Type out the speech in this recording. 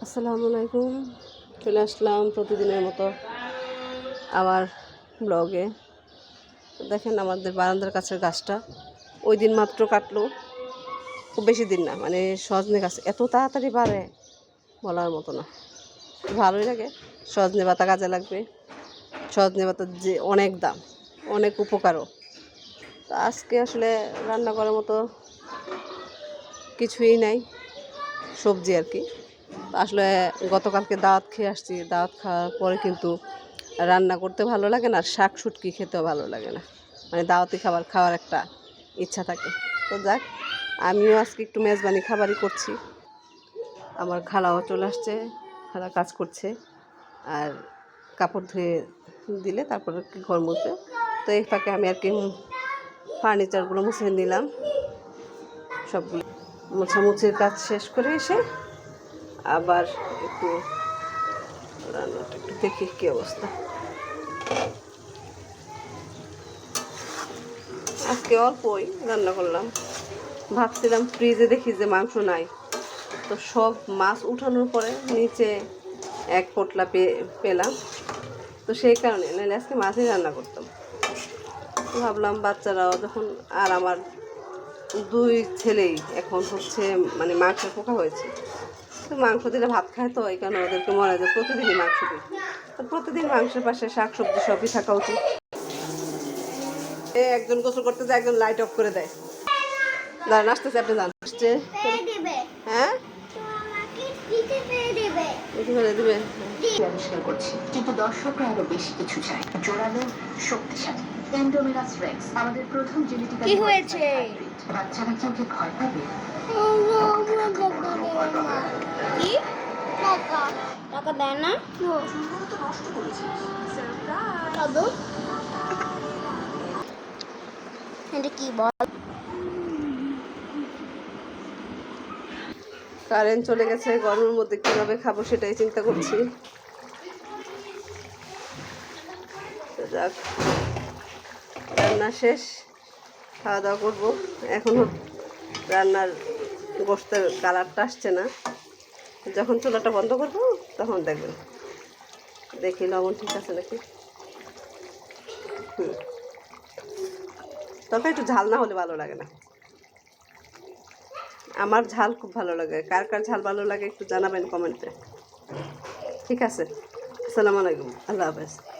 আসসালামু আলাইকুম। চলে আসলাম প্রতিদিনের মতো আমার ব্লগে। দেখেন আমাদের বারান্দার কাছের গাছটা। ওই দিন মাত্র কাটলো। খুব বেশি দিন না মানে সজনে গাছ। এত তাড়াতাড়ি বাড়ে বলার মতো না। ভালোই লাগে, সজনে পাতা কাজে লাগবে। সজনে পাতার যে অনেক দাম, অনেক উপকারও। তো আজকে আসলে রান্না করার মতো কিছুই নাই, সবজি আর কি। আসলে গতকালকে দাওয়াত খেয়ে আসছি। দাওয়াত খাওয়ার পরে কিন্তু রান্না করতে ভালো লাগে না, আর শাক শুটকি খেতেও ভালো লাগে না। মানে দাওয়াতি খাবার খাওয়ার একটা ইচ্ছা থাকে। তো যাক, আমিও আজকে একটু মেজবানি খাবারই করছি। আমার খালাও চলে আসছে, খালা কাজ করছে, আর কাপড় ধুয়ে দিলে তারপরে ঘর মুছবে। তো এই ফাঁকে আমি আর কি ফার্নিচারগুলো মুছে নিলাম। সবগুলো মোছামুছির কাজ শেষ করে এসে আবার একটু রান্নাটা একটু দেখি কী অবস্থা। আজকে অল্পই রান্না করলাম। ভাবছিলাম ফ্রিজে দেখি যে মাংস নাই। তো সব মাছ উঠানোর পরে নিচে এক পোটলা পেলাম। তো সেই কারণে নাহলে আজকে মাছই রান্না করতাম। ভাবলাম বাচ্চারাও যখন আর আমার দুই ছেলেই এখন হচ্ছে মানে মাংসের পোকা হয়েছে। তো মাংস দিলে ভাত খায় তো এই কারণে ওদেরকে মনে হয় প্রতিদিনই মাংস দিই। তো প্রতিদিন মাংসের পাশে শাক সবজি সবই থাকা উচিত। এ একজন গোসল করতে যায় একজন লাইট অফ করে দেয়। দাঁড়ান আসতেছে আপনি জান আসছে হ্যাঁ? আবিষ্কার করছি কিন্তু দর্শকরা আরও বেশি কিছু চায়। জোরালো শক্তিশালী। রেক্স আমাদের প্রথম জেনেটিক কি হয়েছে? বাচ্চারা কি ওকে ভয় পাবে। কি? টাকা। টাকা দেয় না? দাদু এটা কি বল? কারেন্ট চলে গেছে গরমের মধ্যে কীভাবে খাব সেটাই চিন্তা করছি। যাক রান্না শেষ খাওয়া দাওয়া করব। এখনও রান্নার গোস্তের কালারটা আসছে না। যখন চুলাটা বন্ধ করব, তখন দেখবেন। দেখি লবণ ঠিক আছে নাকি? হুম। তরকারি একটু ঝাল না হলে ভালো লাগে না। আমার ঝাল খুব ভালো লাগে। কার কার ঝাল ভালো লাগে একটু জানাবেন কমেন্টে। ঠিক আছে? আসসালামু আলাইকুম। আল্লাহ হাফেজ।